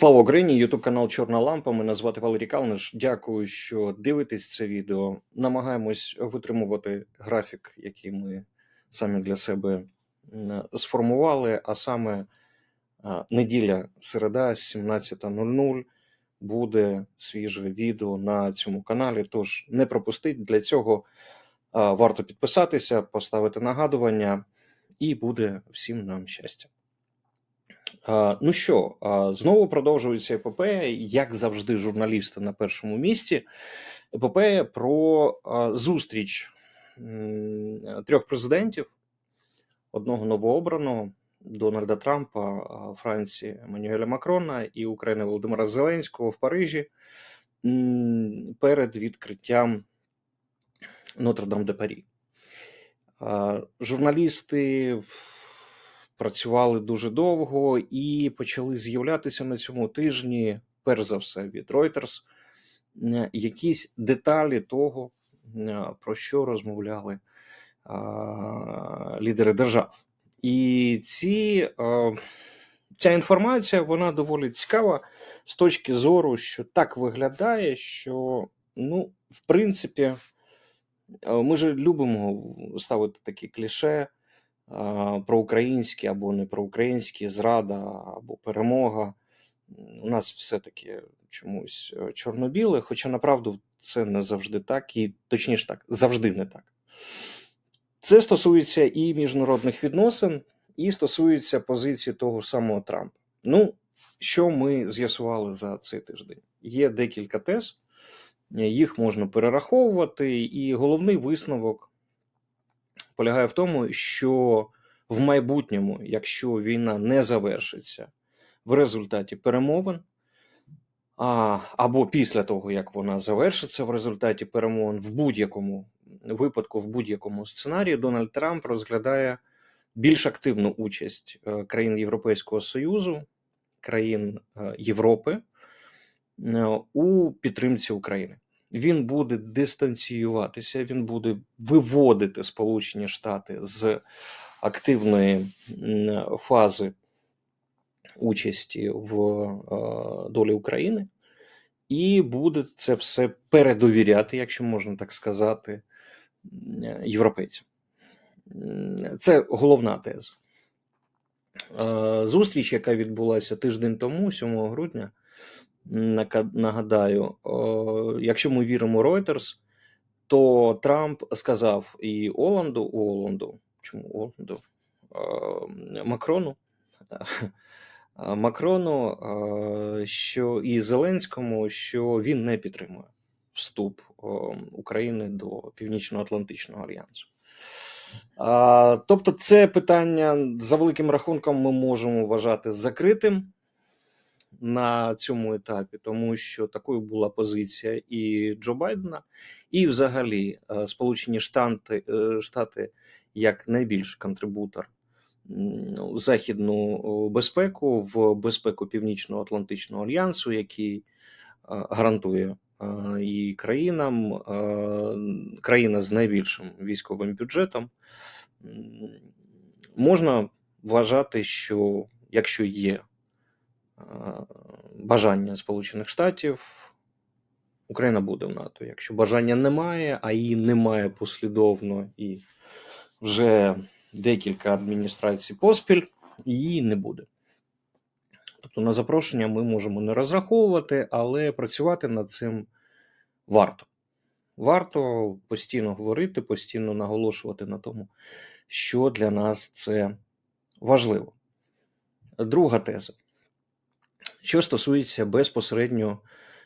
Слава Україні! Ютуб канал Чорна Лампа. Мене звати Валерій Калниш. Дякую, що дивитесь це відео. Намагаємось витримувати графік, який ми самі для себе сформували. А саме неділя, середа, 17.00 буде свіже відео на цьому каналі. Тож не пропустіть. Для цього варто підписатися, поставити нагадування, і буде всім нам щастя. Ну що, знову продовжується епопея, як завжди, журналісти на першому місці. Епопея про зустріч трьох президентів: одного новообраного Дональда Трампа, Франції Еммануеля Макрона і України Володимира Зеленського в Парижі перед відкриттям Нотр-Дам де Парі. Журналісти працювали дуже довго і почали з'являтися на цьому тижні, перш за все, від Reuters, е, якісь деталі того, е, про що розмовляли лідери держав. І ці, е, ця інформація вона доволі цікава з точки зору, що так виглядає, що, ну, в принципі, ми ж любимо ставити такі кліше проукраїнські або не проукраїнські, зрада або перемога. У нас все-таки чомусь е, чорно-біле, хоча направду це не завжди так, і точніше так, завжди не так. Це стосується і міжнародних відносин, і стосується позиції того самого Трампа. Ну, що ми з'ясували за цей тиждень? Є декілька тез, їх можна перераховувати, і головний висновок полягає в тому, що в майбутньому, якщо війна не завершиться в результаті перемовин, а, або після того, як вона завершиться в результаті перемовин, в будь-якому випадку, в будь-якому сценарії, Дональд Трамп розглядає більш активну участь е, країн Європейського Союзу, країн е, Європи е, у підтримці України. Він буде дистанціюватися, він буде виводити Сполучені Штати з активної фази участі в е, долі України, і буде це все передовіряти, якщо можна так сказати, європейцям. Це головна теза. Е, Зустріч, яка відбулася тиждень тому, 7 грудня, нагадаю, якщо ми віримо Reuters, то Трамп сказав і Оланду, Оланду, чому Оланду? Макрону, Макрону, що і Зеленському, що він не підтримує вступ України до Північно-Атлантичного альянсу. Тобто, це питання за великим рахунком ми можемо вважати закритим на цьому етапі, тому що такою була позиція і Джо Байдена, і взагалі е, Сполучені Штати, е, Штати як найбільший контрибутор м, у західну безпеку в безпеку Північно-Атлантичного альянсу, який е, гарантує і країнам країна з найбільшим військовим бюджетом. Можна вважати, що якщо є бажання Сполучених Штатів, Україна буде в НАТО. Якщо бажання немає, а її немає послідовно і вже декілька адміністрацій поспіль, її не буде. Тобто на запрошення ми можемо не розраховувати, але працювати над цим варто. Варто постійно говорити, постійно наголошувати на тому, що для нас це важливо. Друга теза. Що стосується безпосередньо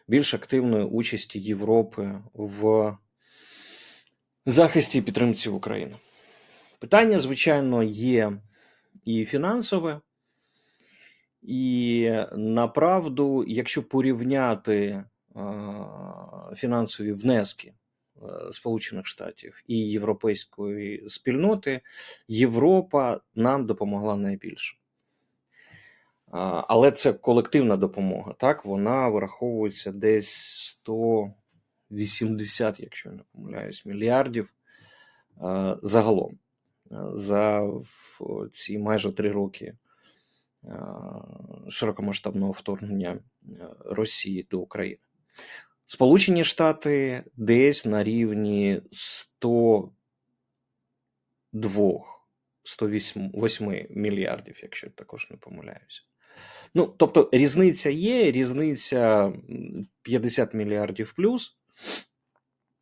більш активної участі Європи в захисті і підтримці України. Питання, звичайно, є і фінансове, і направду, якщо порівняти е, фінансові внески е, Сполучених Штатів і європейської спільноти, Європа нам допомогла найбільше. Але це колективна допомога. Так, вона враховується десь 180, якщо не помиляюсь, мільярдів загалом за ці майже три роки широкомасштабного вторгнення Росії до України. Сполучені Штати десь на рівні 102 108 мільярдів, якщо я також не помиляюся. Ну, тобто різниця є, різниця 50 мільярдів плюс.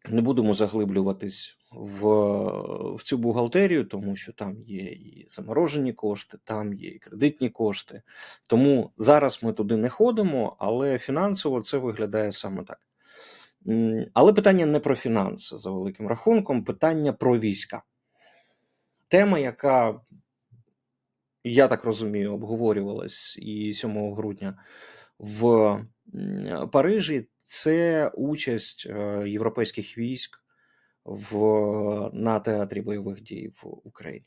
Не будемо заглиблюватись в, в цю бухгалтерію, тому що там є і заморожені кошти, там є і кредитні кошти. Тому зараз ми туди не ходимо, але фінансово це виглядає саме так. Але питання не про фінанси за великим рахунком, питання про війська. Тема, яка, я так розумію, обговорювалась і 7 грудня в Парижі, це участь е, європейських військ в, на театрі бойових дій в Україні.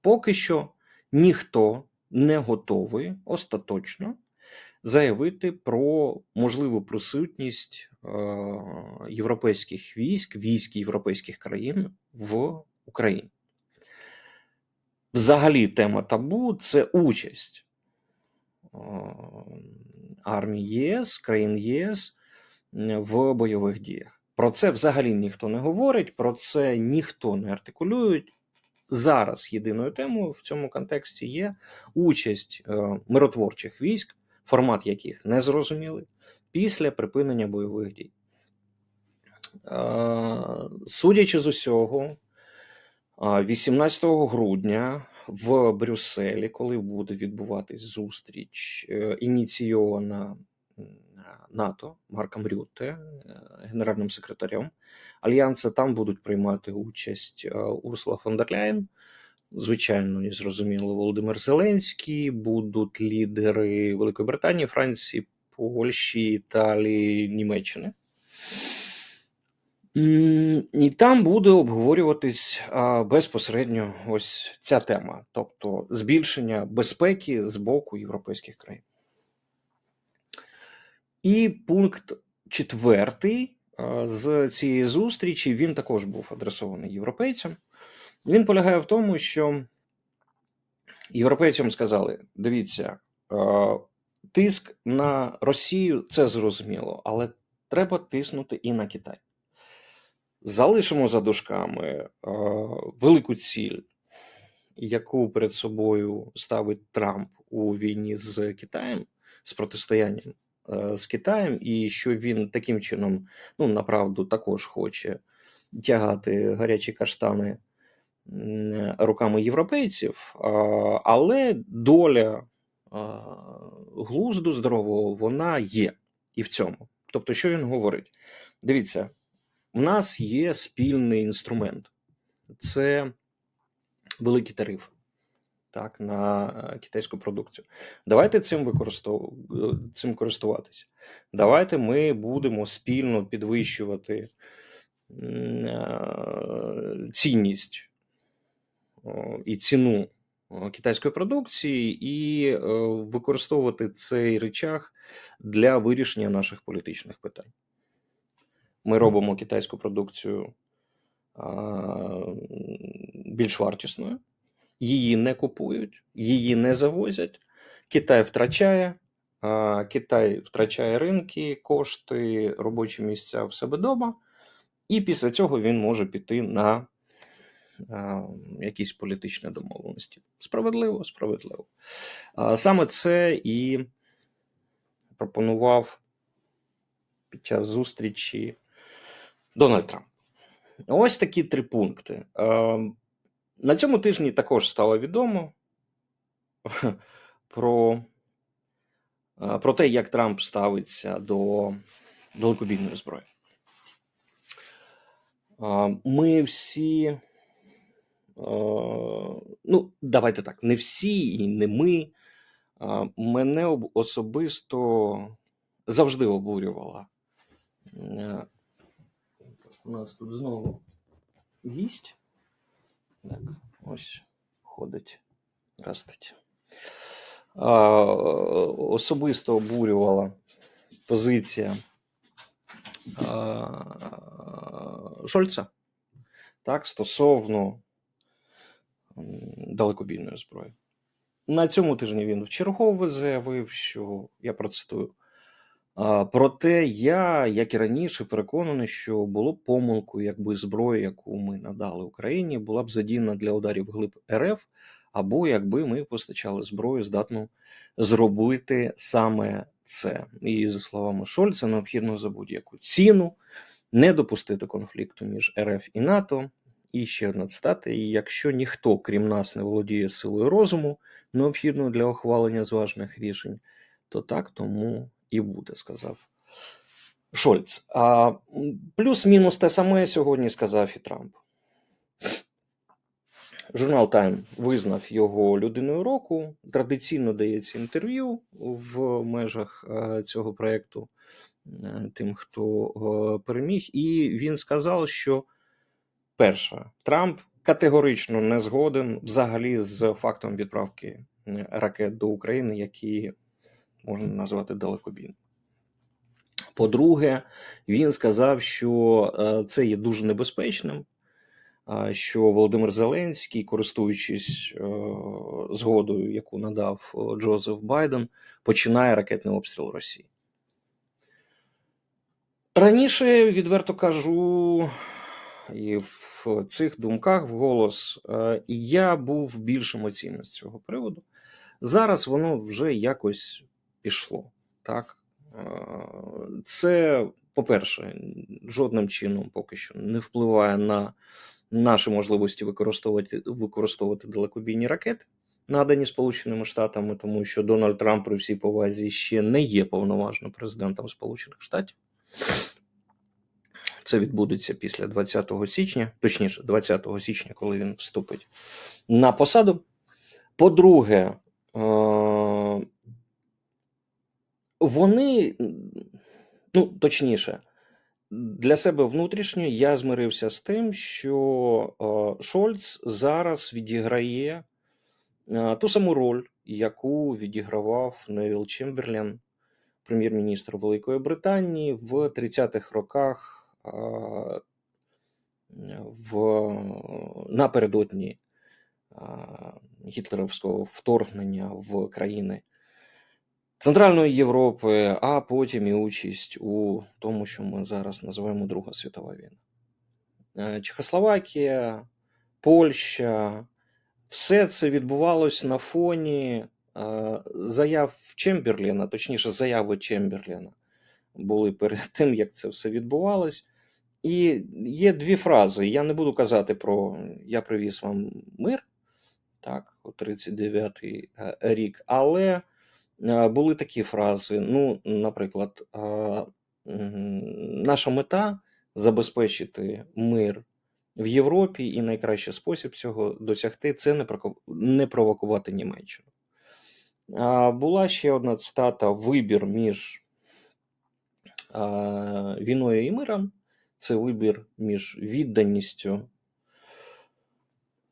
Поки що ніхто не готовий остаточно заявити про можливу присутність е, європейських військ, військ європейських країн в Україні. Взагалі, тема табу це участь е, армії ЄС, країн ЄС в бойових діях. Про це взагалі ніхто не говорить, про це ніхто не артикулює. Зараз єдиною темою в цьому контексті є участь е, миротворчих військ, формат яких не зрозумілий, після припинення бойових дій. Е, Судячи з усього, 18 грудня в Брюсселі, коли буде відбуватись зустріч, е, ініційована НАТО Марком Рютте, е, генеральним секретарем Альянсу, там будуть приймати участь е, Урсула фон дер Ляєн, звичайно, і зрозуміло, Володимир Зеленський, будуть лідери Великої Британії, Франції, Польщі, Італії, Німеччини. І там буде обговорюватись безпосередньо ось ця тема, тобто збільшення безпеки з боку європейських країн. І пункт четвертий з цієї зустрічі він також був адресований європейцям. Він полягає в тому, що європейцям сказали: дивіться, тиск на Росію це зрозуміло, але треба тиснути і на Китай. Залишимо за дужками е, велику ціль, яку перед собою ставить Трамп у війні з Китаєм, з протистоянням е, з Китаєм, і що він таким чином, ну направду, також хоче тягати гарячі каштани руками європейців, а, але доля а, глузду здорового вона є і в цьому. Тобто, що він говорить? Дивіться. У нас є спільний інструмент це великі тарифи так, на е, китайську продукцію. Давайте цим використов... е, цим користуватися. Давайте ми будемо спільно підвищувати е, цінність і ціну китайської продукції, і використовувати цей речах для вирішення наших політичних питань. Ми робимо китайську продукцію а, більш вартісною, її не купують, її не завозять. Китай втрачає, а, Китай втрачає ринки, кошти, робочі місця в себе вдома, і після цього він може піти на а, якісь політичні домовленості. Справедливо, справедливо. А, саме це і пропонував під час зустрічі Дональд Трамп. Ось такі три пункти. Е, На цьому тижні також стало відомо про, е, про те, як Трамп ставиться до далекобійної зброї. Е, Ми всі, ну, давайте так, не всі і не ми. Мене особисто завжди обурювала у нас тут знову гість. Так, ось ходить, растить. А, особисто обурювала позиція а, Шольца так, стосовно далекобійної зброї. На цьому тижні він вчергове заявив, що я процитую. «А, Проте я, як і раніше, переконаний, що було б помилкою, якби зброя, яку ми надали Україні, була б задіяна для ударів глиб РФ, або якби ми постачали зброю, здатну зробити саме це. І за словами Шольца, необхідно за будь-яку ціну не допустити конфлікту між РФ і НАТО. І ще одна цитата: і якщо ніхто, крім нас, не володіє силою розуму, необхідною для ухвалення зважених рішень, то так тому і буде, сказав Шольц. А плюс-мінус те саме сьогодні сказав і Трамп. Журнал Time визнав його людиною року. Традиційно дається інтерв'ю в межах е, цього проєкту е, тим, хто е, переміг. І він сказав, що перше, Трамп категорично не згоден взагалі з фактом відправки ракет до України, які можна назвати далекобійними. По-друге, він сказав, що е, це є дуже небезпечним, що Володимир Зеленський, користуючись е, згодою, яку надав е, Джозеф Байден, починає ракетний обстріл Росії. Раніше, відверто кажу, і в цих думках вголос е, я був більш емоційним з цього приводу. Зараз воно вже якось пішло. Так? Е, Це, по-перше, жодним чином поки що не впливає на наші можливості використовувати, використовувати далекобійні ракети, надані Сполученими Штатами, тому що Дональд Трамп при всій повазі ще не є повноважним президентом Сполучених Штатів. Це відбудеться після 20 січня, точніше, 20 січня, коли він вступить на посаду. По-друге, е, вони, ну точніше, для себе внутрішньо я змирився з тим, що е, Шольц зараз відіграє е, ту саму роль, яку відігравав Невіл Чемберлен, прем'єр-міністр Великої Британії в 30-х роках е, в, напередодні гітлерівського вторгнення в країни Центральної Європи, а потім і участь у тому, що ми зараз називаємо Друга світова війна. Е, Чехословакія, Польща, все це відбувалось на фоні е, заяв Чемберліна, точніше, заяви Чемберліна були перед тим, як це все відбувалось. І є дві фрази. Я не буду казати про я привіз вам мир, так, у 39-й е, рік, але були такі фрази. Ну, наприклад, наша мета забезпечити мир в Європі, і найкращий спосіб цього досягти це не провокувати Німеччину. Була ще одна цитата: вибір між війною і миром. Це вибір між відданістю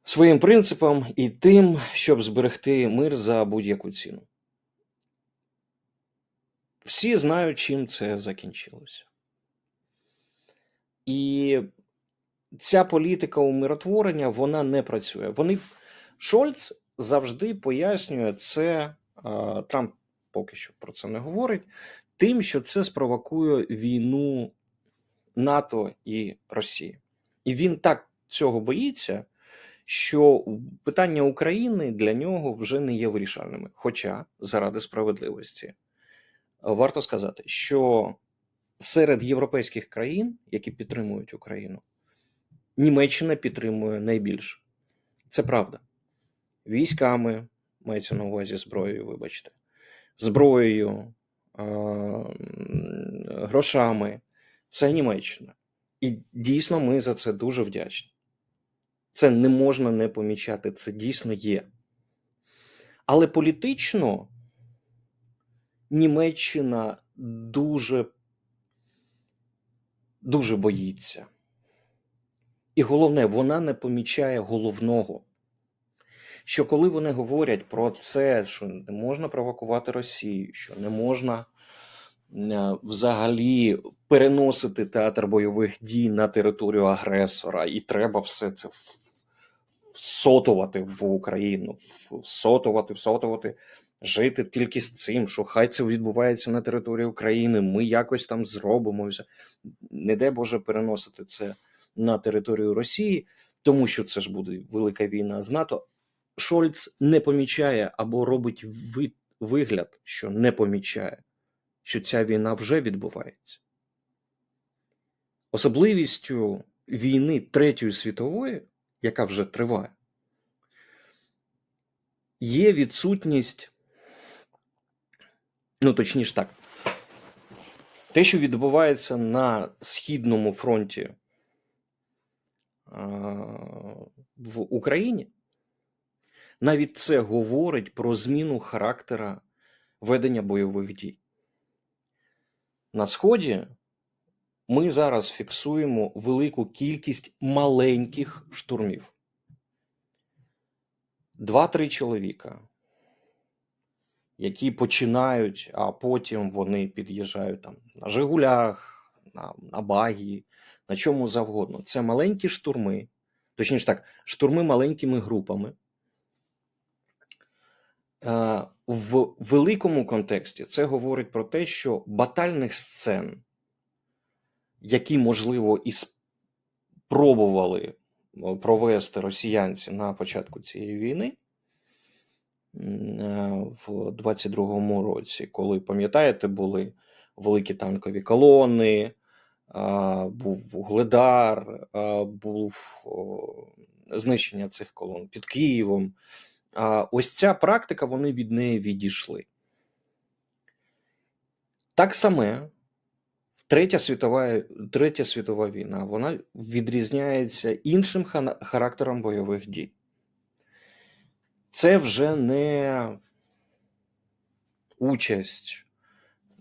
своїм принципам і тим, щоб зберегти мир за будь-яку ціну. Всі знають, чим це закінчилося. І ця політика умиротворення вона не працює. Вони Шольц завжди пояснює це. Трамп поки що про це не говорить. Тим, що це спровокує війну НАТО і Росії. І він так цього боїться, що питання України для нього вже не є вирішальними. Хоча, заради справедливості, варто сказати, що серед європейських країн, які підтримують Україну, Німеччина підтримує найбільше. Це правда. Військами, мається на увазі зброєю, вибачте, зброєю, грошами. Це Німеччина. І дійсно ми за це дуже вдячні. Це не можна не помічати, це дійсно є. Але політично Німеччина дуже, дуже боїться. І головне, вона не помічає головного. Що коли вони говорять про це, що не можна провокувати Росію, що не можна е, взагалі переносити театр бойових дій на територію агресора, і треба все це всотувати в Україну, всотувати, всотувати, жити тільки з цим, що хай це відбувається на території України, ми якось там зробимо. Не дай Боже переносити це на територію Росії, тому що це ж буде велика війна з НАТО. Шольц не помічає або робить вигляд, що не помічає, що ця війна вже відбувається. Особливістю війни Третьої світової, яка вже триває, є відсутність, ну точніше так, те, що відбувається на Східному фронті в Україні, навіть це говорить про зміну характера ведення бойових дій. На Сході ми зараз фіксуємо велику кількість маленьких штурмів. Два-три чоловіка, які починають, а потім вони під'їжджають там на Жигулях, на, на багі, на чому завгодно. Це маленькі штурми, точніше так, штурми маленькими групами. Е, В великому контексті це говорить про те, що батальних сцен, які, можливо, і спробували е, провести росіянці на початку цієї війни в 22-му році, коли, пам'ятаєте, були великі танкові колони, був Вугледар, був знищення цих колон під Києвом. Ось ця практика, вони від неї відійшли. Так саме Третя світова, Третя світова війна вона відрізняється іншим характером бойових дій. Це вже не участь,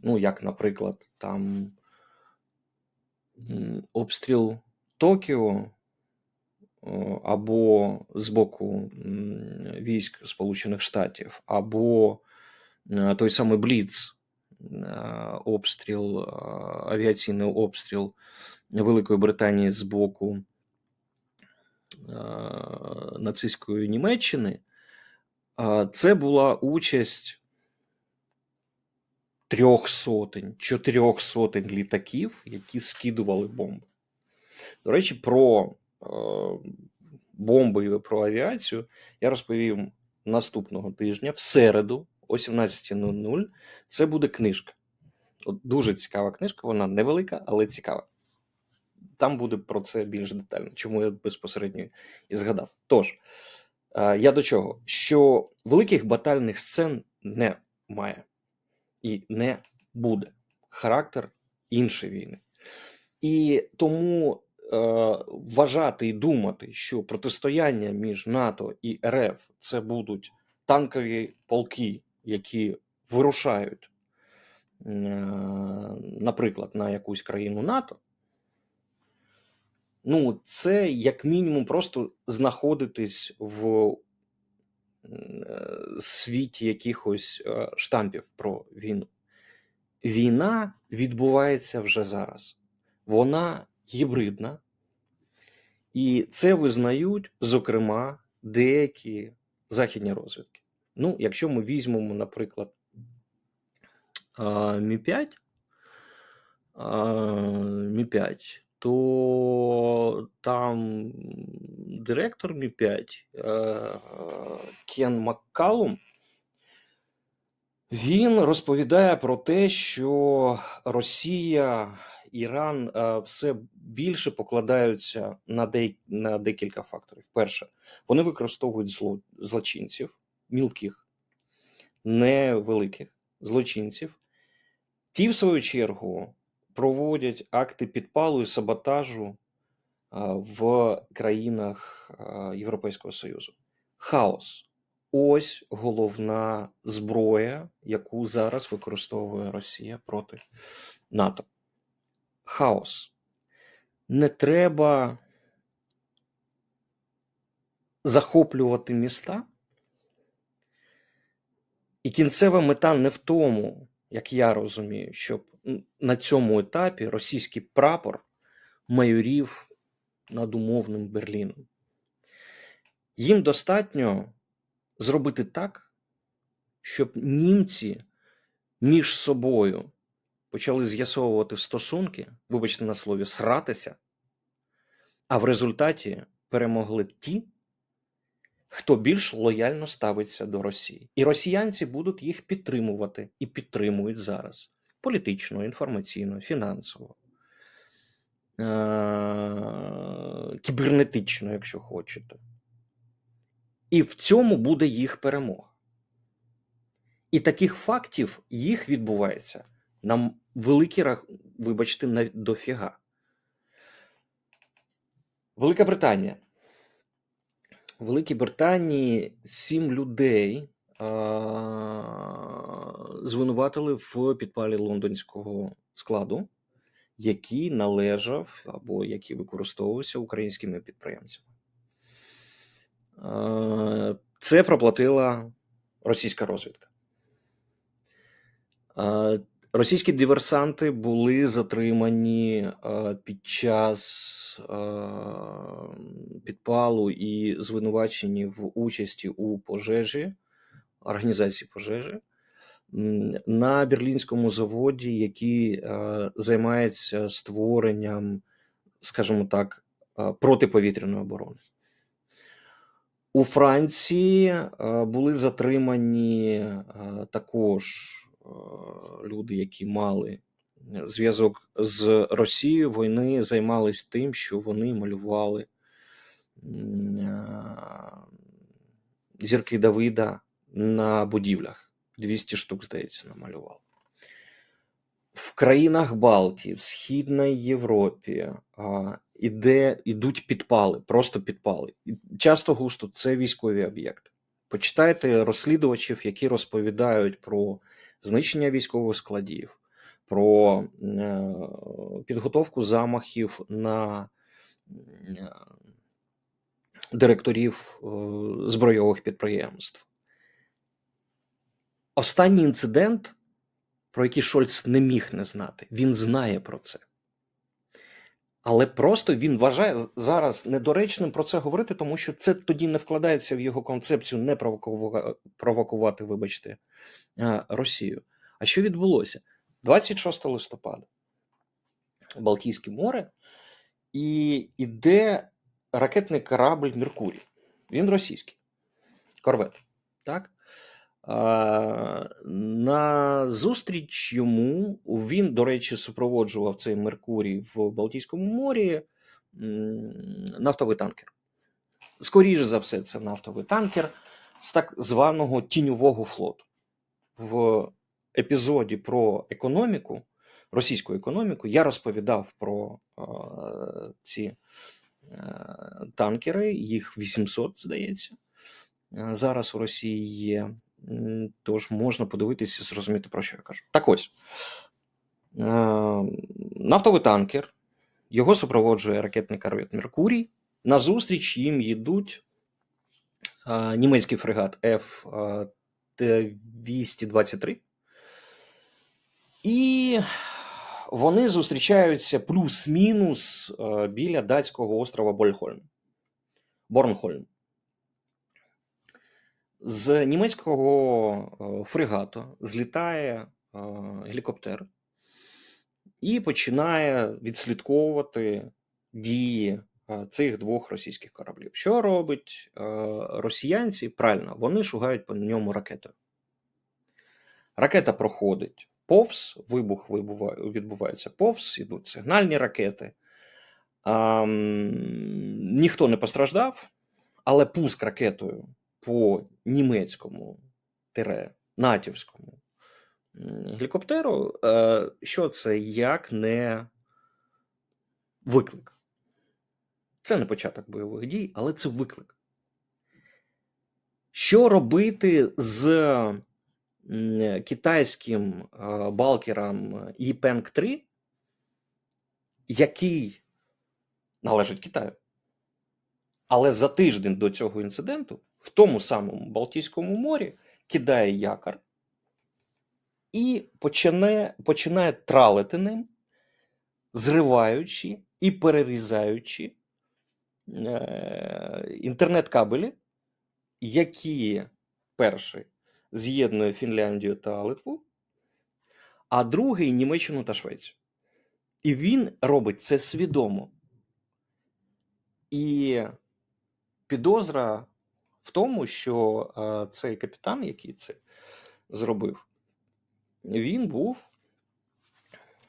ну, як, наприклад, там обстріл Токіо або з боку військ Сполучених Штатів, або е, той самий Бліц, е, обстріл, е, авіаційний обстріл Великої Британії з боку нацистської Німеччини, це була участь трьох сотень, чотирьох сотень літаків, які скидували бомби. До речі, про е, бомби і про авіацію я розповім наступного тижня, в середу, о 17.00. Це буде книжка. От дуже цікава книжка, вона невелика, але цікава. Там буде про це більш детально, чому я безпосередньо і згадав. Тож, я до чого? Що великих батальних сцен немає і не буде. Характер іншої війни. І тому е, вважати і думати, що протистояння між НАТО і РФ це будуть танкові полки, які вирушають, е, наприклад, на якусь країну НАТО. Ну, це як мінімум просто знаходитись в е, світі якихось е, штампів про війну. Війна відбувається вже зараз. Вона гібридна, і це визнають, зокрема, деякі західні розвідки. Ну, якщо ми візьмемо, наприклад, а, Мі-5, Мі-5, то там директор Мі-5 е, Кен Маккалум, він розповідає про те, що Росія, Іран е, все більше покладаються на, де, на декілька факторів. Перше, вони використовують зло, злочинців, мілких, невеликих злочинців. Ті, в свою чергу, проводять акти підпалу і саботажу в країнах Європейського Союзу. Хаос. Ось головна зброя, яку зараз використовує Росія проти НАТО. Хаос. Не треба захоплювати міста. І кінцева мета не в тому, як я розумію, щоб на цьому етапі російський прапор майорів над умовним Берліном. Їм достатньо зробити так, щоб німці між собою почали з'ясовувати стосунки, вибачте на слові, сратися, а в результаті перемогли ті, хто більш лояльно ставиться до Росії. І росіянці будуть їх підтримувати і підтримують зараз політично, інформаційно, фінансово, е- кібернетично, якщо хочете. І в цьому буде їх перемога. І таких фактів їх відбувається нам великі рах... вибачте, на дофіга. Велика Британія. В Великій Британії сім людей а, звинуватили в підпалі лондонського складу, який належав або який використовувався українськими підприємцями. Це проплатила російська розвідка. Російські диверсанти були затримані під час підпалу і звинувачені в участі у пожежі, організації пожежі на берлінському заводі, який а, займається створенням, скажімо так, протиповітряної оборони. У Франції були затримані також люди, які мали зв'язок з Росією. Вони займались тим, що вони малювали зірки Давида на будівлях. 200 штук, здається, намалював. В країнах Балтії, в Східній Європі а, іде, ідуть підпали, просто підпали. І часто густо це військові об'єкти. Почитайте розслідувачів, які розповідають про знищення військових складів, про е, підготовку замахів на е, директорів е, збройових підприємств. Останній інцидент, про який Шольц не міг не знати, він знає про це. Але просто він вважає зараз недоречним про це говорити, тому що це тоді не вкладається в його концепцію не провокувати, вибачте, е, Росію. А що відбулося? 26 листопада, Балтійське море, і іде ракетний корабль Меркурій. Він російський, корвет. Так? На зустріч йому він, до речі, супроводжував цей Меркурій в Балтійському морі нафтовий танкер. Скоріше за все, це нафтовий танкер з так званого тіньового флоту. В епізоді про економіку, російську економіку, я розповідав про е, ці е, танкери, їх 800, здається, е, зараз у Росії є. Тож можна подивитися і зрозуміти, про що я кажу. Так ось. Е, Нафтовий танкер, його супроводжує ракетний корвет Меркурій. Назустріч їм йдуть е, німецький фрегат F-223. І вони зустрічаються плюс-мінус е, біля датського острова Больхольм. Борнхольм. З німецького е, фрегату злітає е, гелікоптер і починає відслідковувати дії е, цих двох російських кораблів. Що робить росіянці? Правильно, вони шугають по ньому ракетою. Ракета проходить повз, вибух відбувається повз, ідуть сигнальні ракети. Ніхто не постраждав, але пуск ракетою по німецькому тире натівському гелікоптеру, е, що це як не виклик. Це не початок бойових дій, але це виклик. Що робити з китайським е, балкером Yipeng 3, який належить Китаю? Але за тиждень до цього інциденту в тому самому Балтійському морі кидає якор і починає, починає тралити ним, зриваючи і перерізаючи е, інтернет-кабелі який перший з'єднує Фінляндію та Литву, а другий Німеччину та Швецію. І він робить це свідомо. І підозра в тому, що е, цей капітан, який це зробив, він був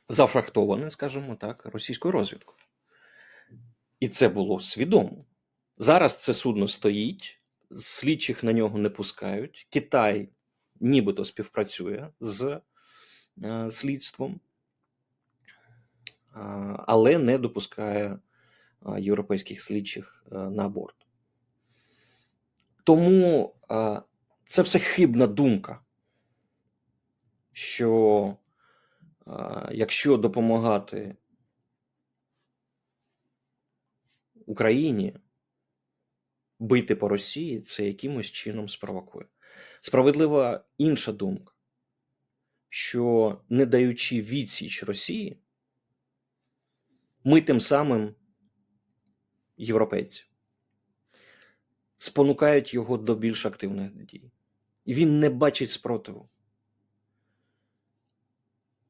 зафрахтований, скажімо так, російською розвідкою. І це було свідомо. Зараз це судно стоїть, слідчих на нього не пускають. Китай нібито співпрацює з е, слідством, але не допускає європейських слідчих е, на борт. Тому е, це все хибна думка, що е, якщо допомагати Україні бити по Росії, це якимось чином спровокує. Справедлива інша думка, що не даючи відсіч Росії, ми тим самим європейці спонукають його до більш активних дій. І він не бачить спротиву.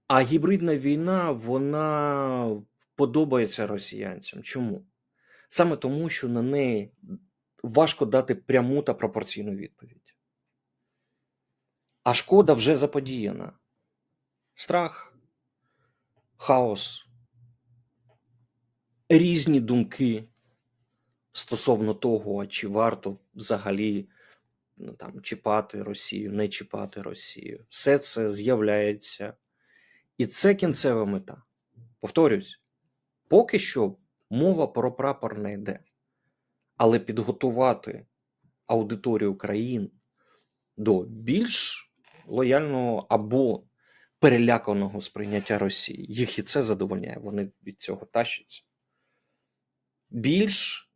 А гібридна війна, вона подобається росіянцям. Чому? Саме тому, що на неї важко дати пряму та пропорційну відповідь. А шкода вже заподіяна. Страх, хаос, різні думки стосовно того, чи варто взагалі ну, там, чіпати Росію, не чіпати Росію. Все це з'являється. І це кінцева мета. Повторюсь, поки що мова про прапор не йде. Але підготувати аудиторію країн до більш лояльного або переляканого сприйняття Росії. Їх і це задовольняє, вони від цього тащаться. Більш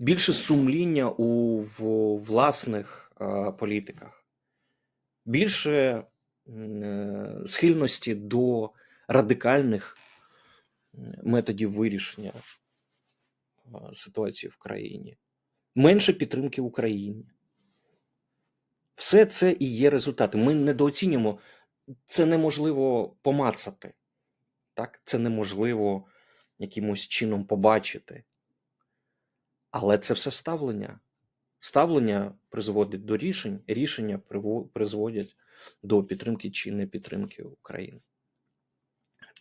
більше сумління у власних е, політиках, більше е, схильності до радикальних методів вирішення е, ситуації в країні, менше підтримки Україні. Все це і є результати. Ми недооцінюємо, це неможливо помацати, так? це неможливо якимось чином побачити. Але це все ставлення. Ставлення призводить до рішень, рішення призводять до підтримки чи не підтримки України.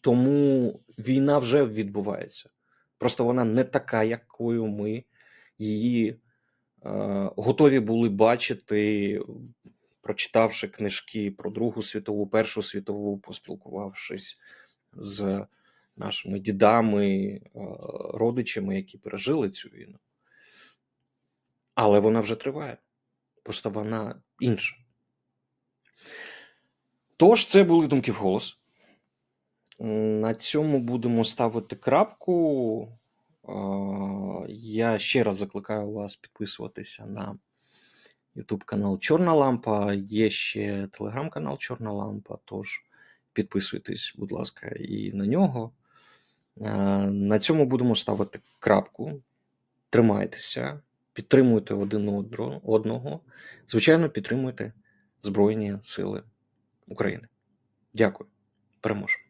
Тому війна вже відбувається. Просто вона не така, якою ми її е, готові були бачити, прочитавши книжки про Другу світову, Першу світову, поспілкувавшись з нашими дідами, е, родичами, які пережили цю війну. Але вона вже триває. Просто вона інша. Тож, це були думки вголос. На цьому будемо ставити крапку. Я ще раз закликаю вас підписуватися на YouTube канал Чорна Лампа. Є ще телеграм-канал Чорна Лампа. Тож підписуйтесь, будь ласка, і на нього. А, На цьому будемо ставити крапку. Тримайтеся, підтримуйте один одного. Звичайно, підтримуйте Збройні Сили України. Дякую. Переможемо.